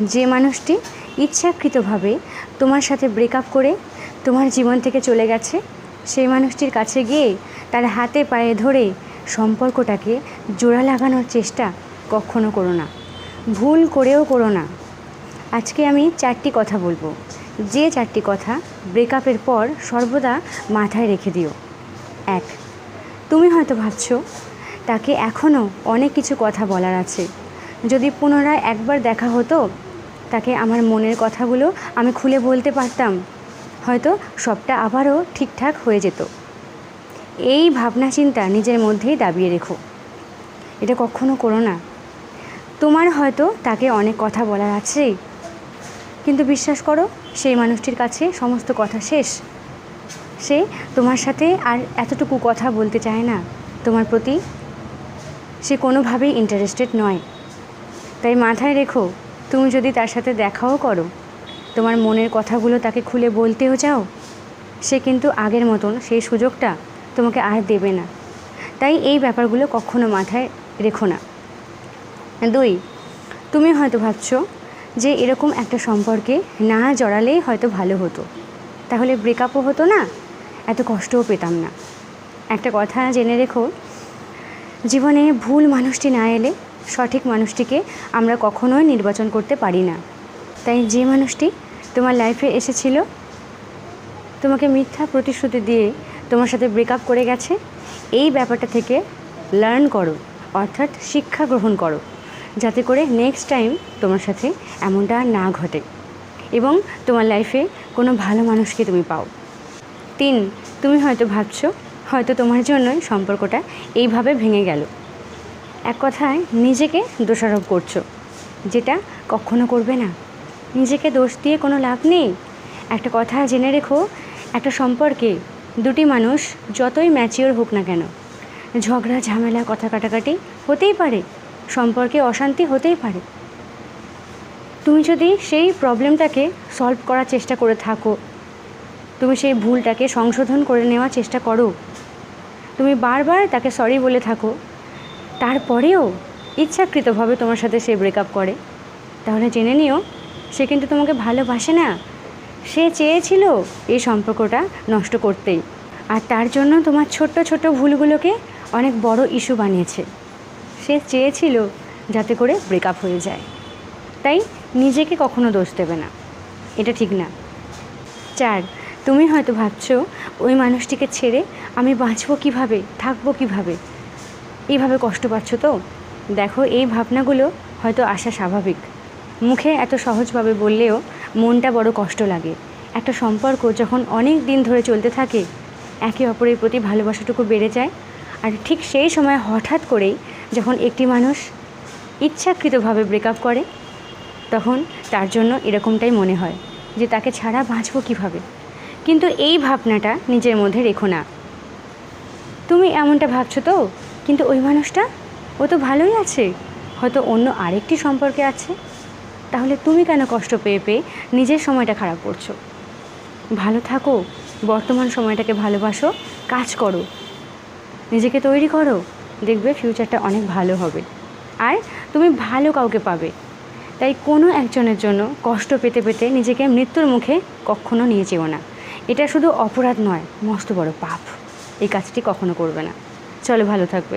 যে মানুষটি ইচ্ছাকৃতভাবে তোমার সাথে ব্রেকআপ করে তোমার জীবন থেকে চলে গেছে, সেই মানুষটির কাছে গিয়ে তার হাতে পায়ে ধরে সম্পর্কটাকে জোড়া লাগানোর চেষ্টা কখনো করো না। ভুল করেও করো না। আজকে আমি চারটি কথা বলব। যে চারটি কথা ব্রেকআপের পর সর্বদা মাথায় রেখে দিও। এক, তুমি হয়তো ভাবছ, তাকে এখনও অনেক কিছু কথা বলার আছে। যদি পুনরায় একবার দেখা হতো, তাকে আমার মনের কথাগুলো আমি খুলে বলতে পারতাম। হয়তো সবটা আবারও ঠিকঠাক হয়ে যেত। এই ভাবনা চিন্তা নিজের মধ্যেই দাবিয়ে রেখো। এটা কখনো করো না। তোমার হয়তো তাকে অনেক কথা বলার আছে কিন্তু বিশ্বাস করো, সেই মানুষটির কাছে সমস্ত কথা শেষ। সে তোমার সাথে আর এতটুকু কথা বলতে চায় না তোমার প্রতি। সে কোনোভাবেই ইন্টারেস্টেড নয়। তাই মাথায় রেখো, তুমি যদি তার সাথে দেখাও করো, তোমার মনের কথাগুলো তাকে খুলে বলতেও চাও, সে কিন্তু আগের মতন সেই সুযোগটা তোমাকে আর দেবে না। তাই এই ব্যাপারগুলো কখনো মাথায় রেখো না। দুই, তুমি হয়তো ভাবছ যে এরকম একটা সম্পর্কে না জড়ালেই হয়তো ভালো হতো। তাহলে ব্রেকআপও হতো না, এত কষ্টও পেতাম না। একটা কথা জেনে রেখো, জীবনে ভুল মানুষটি না এলে সঠিক মানুষটিকে আমরা কখনোই নির্বাচন করতে পারি না। তাই যে মানুষটি তোমার লাইফে এসেছিল, তোমাকে মিথ্যা প্রতিশ্রুতি দিয়ে তোমার সাথে ব্রেকআপ করে গেছে, এই ব্যাপারটা থেকে লার্ন করো, অর্থাৎ শিক্ষা গ্রহণ করো, যাতে করে নেক্সট টাইম তোমার সাথে এমনটা না ঘটে এবং তোমার লাইফে কোনো ভালো মানুষকে তুমি পাও। তিন, তুমি হয়তো ভাবছ, হয়তো তোমার জন্যই সম্পর্কটা এইভাবে ভেঙে গেল। এক কথায় নিজেকে দোষারোপ করছ, যেটা কখনো করবে না। নিজেকে দোষ দিয়ে কোনো লাভ নেই। একটা কথা জেনে রেখো, একটা সম্পর্কে দুটি মানুষ যতই ম্যাচিওর হোক না কেন, ঝগড়া, ঝামেলা, কথা কাটাকাটি হতেই পারে, সম্পর্কে অশান্তি হতেই পারে। তুমি যদি সেই প্রবলেমটাকে সলভ করার চেষ্টা করে থাকো, তুমি সেই ভুলটাকে সংশোধন করে নেওয়ার চেষ্টা করো, তুমি বারবার তাকে সরি বলে থাকো তারপরেও ইচ্ছাকৃতভাবে তোমার সাথে সে ব্রেকআপ করে। তাহলে জেনে নিও, সে কিন্তু তোমাকে ভালোবাসে না। সে চেয়েছিল এই সম্পর্কটা নষ্ট করতেই। আর তার জন্য তোমার ছোট্ট ছোট্ট ভুলগুলোকে অনেক বড় ইস্যু বানিয়েছে। সে চেয়েছিল যাতে করে ব্রেকআপ হয়ে যায়। তাই নিজেকে কখনো দোষ দেবে না। এটা ঠিক না। চার, তুমি হয়তো ভাবছ, ওই মানুষটিকে ছেড়ে আমি বাঁচবো কীভাবে, থাকব কীভাবে? এইভাবে কষ্ট পাচ্ছ তো? দেখো, এই ভাবনাগুলো হয়তো আসা স্বাভাবিক। মুখে এত সহজভাবে বললেও মনটা বড় কষ্ট লাগে। একটা সম্পর্ক যখন অনেক দিন ধরে চলতে থাকে, একে অপরের প্রতি ভালোবাসাটুকু বেড়ে যায়, আর ঠিক সেই সময় হঠাৎ করেই যখন একটি মানুষ ইচ্ছাকৃতভাবে ব্রেকআপ করে, তখন তার জন্য এরকমটাই মনে হয় যে তাকে ছাড়া বাঁচবো কীভাবে? কিন্তু এই ভাবনাটা নিজের মধ্যে রেখো না। তুমি এমনটা ভাবছ তো? কিন্তু ওই মানুষটা, ও তো ভালোই আছে। হয়তো অন্য আরেকটি সম্পর্কে আছে। তাহলে তুমি কেন কষ্ট পেয়ে পেয়ে নিজের সময়টা খারাপ করছ? ভালো থাকো, বর্তমান সময়টাকে ভালোবাসো, কাজ করো। নিজেকে তৈরি করো, দেখবে ফিউচারটা অনেক ভালো হবে। আর তুমি ভালো কাউকে পাবে। তাই কোনো একজনের জন্য কষ্ট পেতে পেতে নিজেকে মৃত্যুর মুখে কখনো নিয়ে যেও না। এটা শুধু অপরাধ নয়, মস্ত বড় পাপ। এই কাজটি কখনো করবে না। চলো ভালো থাকবে।